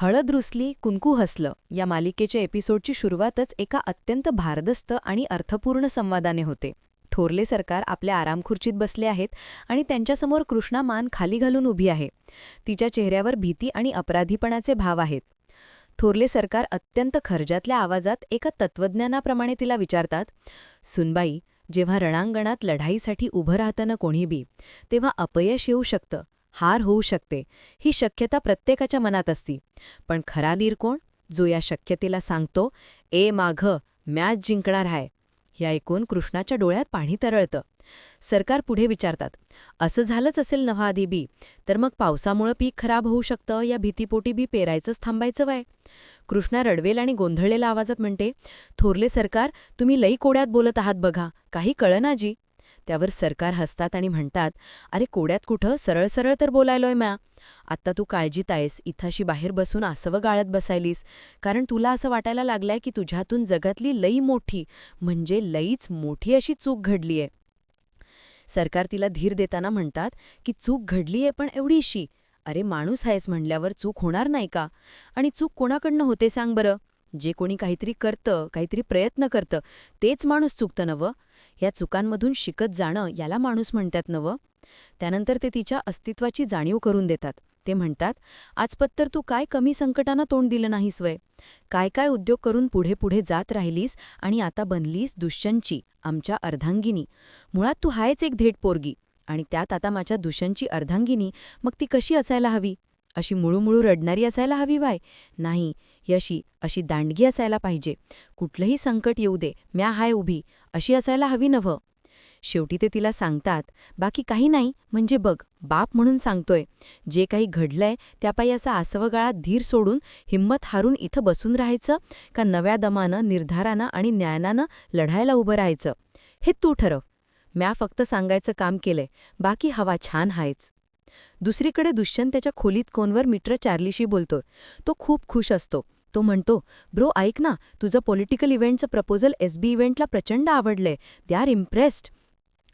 हळद रुसली कुंकू हसलं या मालिकेच्या एपिसोडची सुरुवातच एका अत्यंत भारदस्त आणि अर्थपूर्ण संवादाने होते. थोरले सरकार आपल्या आरामखुर्चीत बसले आहेत आणि त्यांच्यासमोर कृष्णा मान खाली घालून उभी आहे. तिच्या चेहऱ्यावर भीती आणि अपराधीपणाचे भाव आहेत. थोरले सरकार अत्यंत खर्जातल्या आवाजात एका तत्वज्ञानाप्रमाणे तिला विचारतात सुनबाई जेव्हा रणांगणात लढाईसाठी उभं राहतं ना कोणी बी तेव्हा अपयश येऊ शकतं. हार होऊ शकते. ही शक्यता प्रत्येकाच्या मनात असती. पण खरा नीर कोण? जो या शक्यतेला सांगतो ए माघ मॅच जिंकणार आहे हे ऐकून कृष्णाच्या डोळ्यात पाणी तरळतं. सरकार पुढे विचारतात असं झालंच असेल नव्हा बी? तर मग पावसामुळं पीक खराब होऊ शकतं या भीतीपोटी बी पेरायचंच थांबायचं वय? कृष्णा रडवेल आणि गोंधळलेल्या आवाजात म्हणते थोरले सरकार तुम्ही लई कोड्यात बोलत आहात बघा. काही कळना जी त्यावर सरकार हसतात आणि म्हणतात अरे कोड्यात कुठं? सरळ सरळ तर बोलायलोय म्या. आत्ता तू काळजीत आहेस. इथाशी बाहेर बसून आसवं गाळत बसायलीस. कारण तुला असं वाटायला लागलंय की तुझ्यातून जगातली लई मोठी म्हणजे लईच मोठी अशी चूक घडलीय. सरकार तिला धीर देताना म्हणतात की चूक घडलीये पण एवढीशी. अरे माणूस आहेस म्हणल्यावर चूक होणार नाही का? आणि चूक कोणाकडनं होते सांग बरं? जे कोणी काहीतरी करतं काहीतरी प्रयत्न करतं तेच माणूस चुकतं नवं? या चुकांमधून शिकत जाणं याला माणूस म्हणतात नवं? त्यानंतर ते तिच्या अस्तित्वाची जाणीव करून देतात. ते म्हणतात आजपत्तर तू काय कमी संकटानं तोंड दिलं नाहीस वय? काय काय उद्योग करून पुढे पुढे जात राहिलीस आणि आता बनलीस दुष्यंची आमच्या अर्धांगिनी. मुळात तू हायच एक धेट पोरगी आणि त्यात आता माझ्या दुष्यंची अर्धांगिनी मग ती कशी असायला हवी? अशी मुळूमुळू रडणारी असायला हवी वाय? नाही यशी अशी दांडगी असायला पाहिजे. कुठलंही संकट येऊ दे म्या हाय उभी अशी असायला हवी नव्ह. शेवटी ते तिला सांगतात बाकी काही नाही म्हणजे बघ बाप म्हणून सांगतोय. जे काही घडलंय त्यापायी असा आसवगाळात धीर सोडून हिंमत हारून इथं बसून राहायचं का नव्या दमानं निर्धारानं आणि न्यायानं लढायला उभं राहायचं? हे तू ठरव. म्या फक्त सांगायचं काम केलंय बाकी हवा छान हायच. दुसरीकडे दुष्यंत त्याच्या खोलीत कोणवर मित्र चार्लीशी बोलतोय. तो खूप खुश असतो. तो म्हणतो ब्रो ऐक ना तुझं पॉलिटिकल इव्हेंटचं प्रपोजल एसबी इव्हेंटला प्रचंड आवडलंय. दे आर इम्प्रेस्ड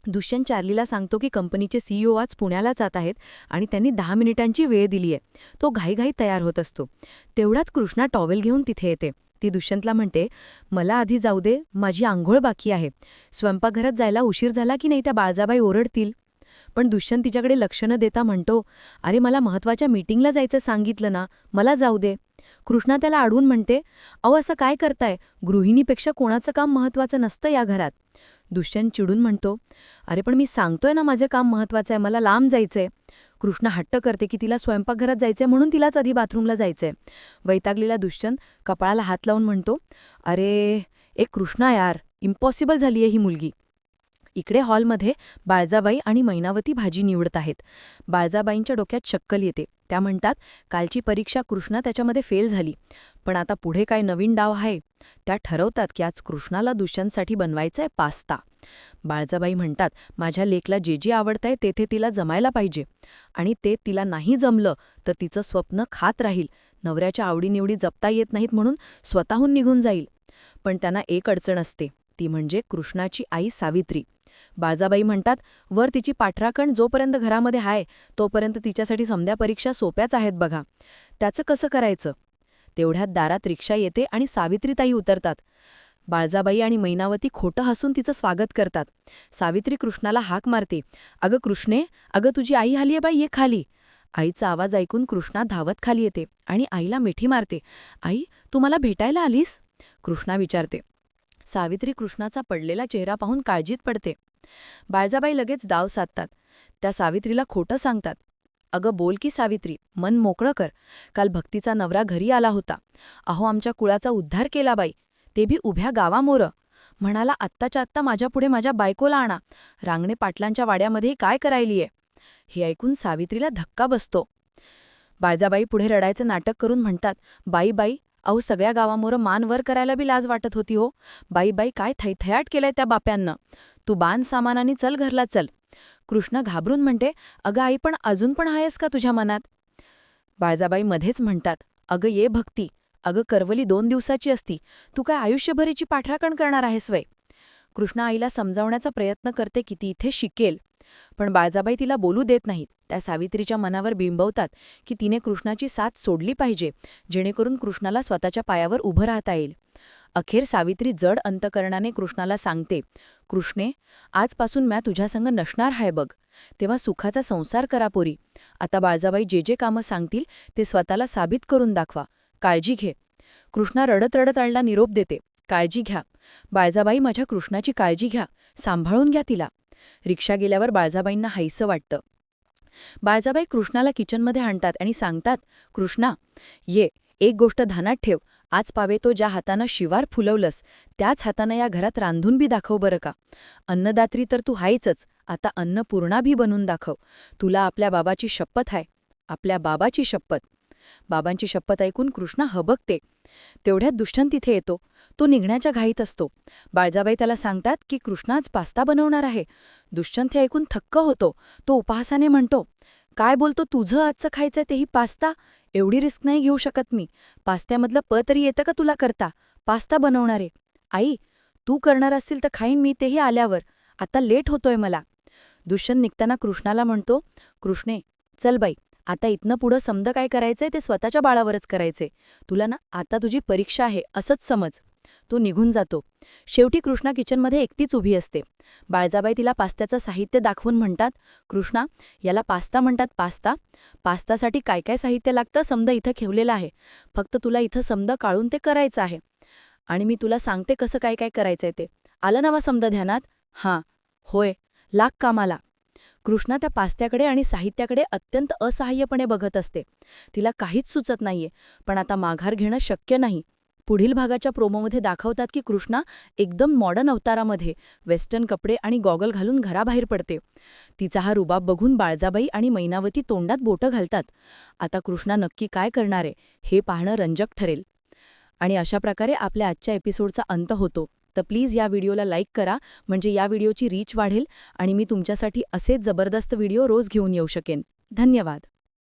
दुष्यंत चार्लीला सांगतो की कंपनीचे सीईओ आज पुण्याला जात आहेत आणि त्यांनी दहा मिनिटांची वेळ दिली आहे. तो घाईघाई तयार होत असतो. तेवढाच कृष्णा टॉवेल घेऊन तिथे येते. ती दुष्यंतला म्हणते मला आधी जाऊ दे माझी आंघोळ बाकी आहे. स्वयंपाकघरात जायला उशीर झाला की नाही त्या बाळजाबाई ओरडतील. पण दुष्यंत तिच्याकडे लक्ष न देता म्हणतो अरे मला महत्त्वाच्या मीटिंगला जायचं सांगितलं ना मला जाऊ दे. कृष्णा त्याला अडवून म्हणते अहो असं काय करताय? गृहिणीपेक्षा कोणाचं काम महत्वाचं नसतं या घरात. दुष्यंत चिडून म्हणतो अरे पण मी सांगतोय ना माझे काम महत्वाचं आहे मला लांब जायचंय. कृष्णा हट्ट करते की तिला स्वयंपाकघरात जायचंय म्हणून तिलाच आधी बाथरूमला जायचंय. वैतागलेला दुष्यंत कपाळाला हात लावून म्हणतो अरे एक कृष्णा यार इम्पॉसिबल झालीये ही मुलगी. इकडे हॉलमध्ये बाळजाबाई आणि मैनावती भाजी निवडत आहेत. बाळजाबाईंच्या डोक्यात शक्कल येते. त्या म्हणतात कालची परीक्षा कृष्णा त्याच्यामध्ये फेल झाली. पण आता पुढे काय नवीन डाव आहे? त्या ठरवतात की आज कृष्णाला दुष्यंतसाठी बनवायचंय पास्ता. बाळजाबाई म्हणतात माझ्या लेकला जे जे आवडतंय तेथे तिला जमायला पाहिजे. आणि ते तिला नाही जमलं तर तिचं स्वप्न खात राहील. नवऱ्याच्या आवडीनिवडी जपता येत नाहीत म्हणून स्वतःहून निघून जाईल. पण त्यांना एक अडचण असते. ती म्हणजे कृष्णाची आई सावित्री. बाळजाबाई म्हणतात वर तिची पाठराखण जोपर्यंत घरामध्ये आहे तोपर्यंत तिच्यासाठी समध्या परीक्षा सोप्याच आहेत बघा. त्याचं कसं करायचं? तेवढ्यात दारात रिक्षा येते आणि सावित्रीताई उतरतात. बाळजाबाई आणि मैनावती खोटं हसून तिचं स्वागत करतात. सावित्री कृष्णाला हाक मारते अगं कृष्णे अगं तुझी आई आलीये बाई ये खाली. आईचा आवाज ऐकून कृष्णा धावत खाली येते आणि आईला मिठी मारते आई तू मला भेटायला आलीस? कृष्णा विचारते. सावित्री कृष्णाचा पडलेला चेहरा पाहून काळजीत पडते. बाळजाबाई लगेच दाव साधतात. त्या सावित्रीला खोटं सांगतात. अगं बोल की सावित्री मन मोकळं कर. काल भक्तीचा नवरा घरी आला होता. अहो आमच्या कुळाचा उद्धार केला बाई. ते बी उभ्या गावामोरं. म्हणाला आत्ताच्या आत्ता माझ्यापुढे माझ्या बायकोला आणा. रांगणे पाटलांच्या वाड्यामध्ये काय करायलीये हे ऐकून सावित्रीला धक्का बसतो. बाळजाबाई पुढे रडायचं नाटक करून म्हणतात बाई बाई अहो सगळ्या गावामोरं मान वर करायला बी लाज वाटत होती हो. बाई बाई काय थैथयाट केलंय त्या बाप्यांनं. तू बाण सामानाने चल घरला चल. कृष्ण घाबरून म्हणते अगं आई पण अजून पण आहेस का तुझ्या मनात? बाळजाबाई मध्येच म्हणतात अगं ये भक्ती. अगं करवली दोन दिवसाची असती. तू काय आयुष्यभरीची पाठराखण करणार आहेस वय? कृष्णा आईला समजावण्याचा प्रयत्न करते की ती इथे शिकेल. पण बाळजाबाई तिला बोलू देत नाहीत. त्या सावित्रीच्या मनावर बिंबवतात की तिने कृष्णाची साथ सोडली पाहिजे जेणेकरून कृष्णाला स्वतःच्या पायावर उभं राहता येईल. अखेर सावित्री जड अंतकरणाने कृष्णाला सांगते कृष्णे आजपासून म्या तुझ्यासंग नसणार हाय बघ. तेव्हा सुखाचा संसार करा पोरी. आता बाळजाबाई जे जे कामं सांगतील ते स्वतःला साबित करून दाखवा. काळजी घे. कृष्णा रडत रडत आणला निरोप देते काळजी घ्या. बाळजाबाई माझ्या कृष्णाची काळजी घ्या. सांभाळून घ्या तिला. रिक्षा गेल्यावर बाळजाबाईंना हायसं वाटतं. बाळजाबाई कृष्णाला किचनमध्ये आणतात आणि सांगतात कृष्णा ये एक गोष्ट ध्यानात ठेव. आज पावे तो ज्या हातानं शिवार फुलवलंस त्याच हातानं या घरात रांधून बी दाखव बरं का. अन्नदात्री तर तू हायचच आता अन्नपूर्णा भी बनून दाखव. तुला आपल्या बाबाची शपथ आहे आपल्या बाबाची शपथ. बाबांची शपथ ऐकून कृष्णा हबकते. तेवढ्यात दुष्टन तिथे येतो. तो निघण्याच्या घाईत असतो. बाळजाबाई त्याला सांगतात की कृष्णा आज पास्ता बनवणार आहे. दुष्टन हे ऐकून थक्क होतो. तो उपहासाने म्हणतो काय बोलतो तुझं आजचं खायचंय तेही पास्ता? एवढी रिस्क नाही घेऊ शकत मी. पास्त्यामधलं प तरी येतं का तुला करता? पास्ता बनवणारे आई तू करणार असतील तर खाईन मी तेही आल्यावर. आता लेट होतोय मला. दुष्यंत निघताना कृष्णाला म्हणतो कृष्णे चल बाई आता इथनं पुढं समद काय करायचंय ते स्वतःच्या बाळावरच करायचंय. तुला ना आता तुझी परीक्षा आहे असंच समज. तो निघून जातो. शेवटी कृष्णा किचनमध्ये एकटीच उभी असते. बाळजाबाई तिला पास्त्याचं साहित्य दाखवून म्हणतात कृष्णा याला पास्ता म्हणतात पास्ता. पास्तासाठी काय काय साहित्य लागतं समद इथं ठेवलेलं आहे. फक्त तुला इथं समद काढून ते करायचं आहे. आणि मी तुला सांगते कसं काय काय करायचंय ते. आलं नवा समद ध्यानात? हां. होय. लाग कामाला. कृष्णा त्या पास्त्याकडे आणि साहित्याकडे अत्यंत असहाय्यपणे बघत असते. तिला काहीच सुचत नाहीये पण आता माघार घेणं शक्य नाही. पुढील भागाच्या प्रोमोमध्ये दाखवतात की कृष्णा एकदम मॉडर्न अवतारामध्ये वेस्टर्न कपडे आणि गॉगल घालून घराबाहेर पडते. तिचा हा रुबाब बघून बाळजाबाई आणि मैनावती तोंडात बोटं घालतात. आता कृष्णा नक्की काय करणारे हे पाहणं रंजक ठरेल. आणि अशा प्रकारे आपल्या आजच्या एपिसोडचा अंत होतो. तर प्लीज या व्हिडिओला लाईक करा म्हणजे या व्हिडिओची रीच वाढेल आणि मी तुमच्यासाठी असेच जबरदस्त व्हिडिओ रोज घेऊन येऊ शकेन. धन्यवाद.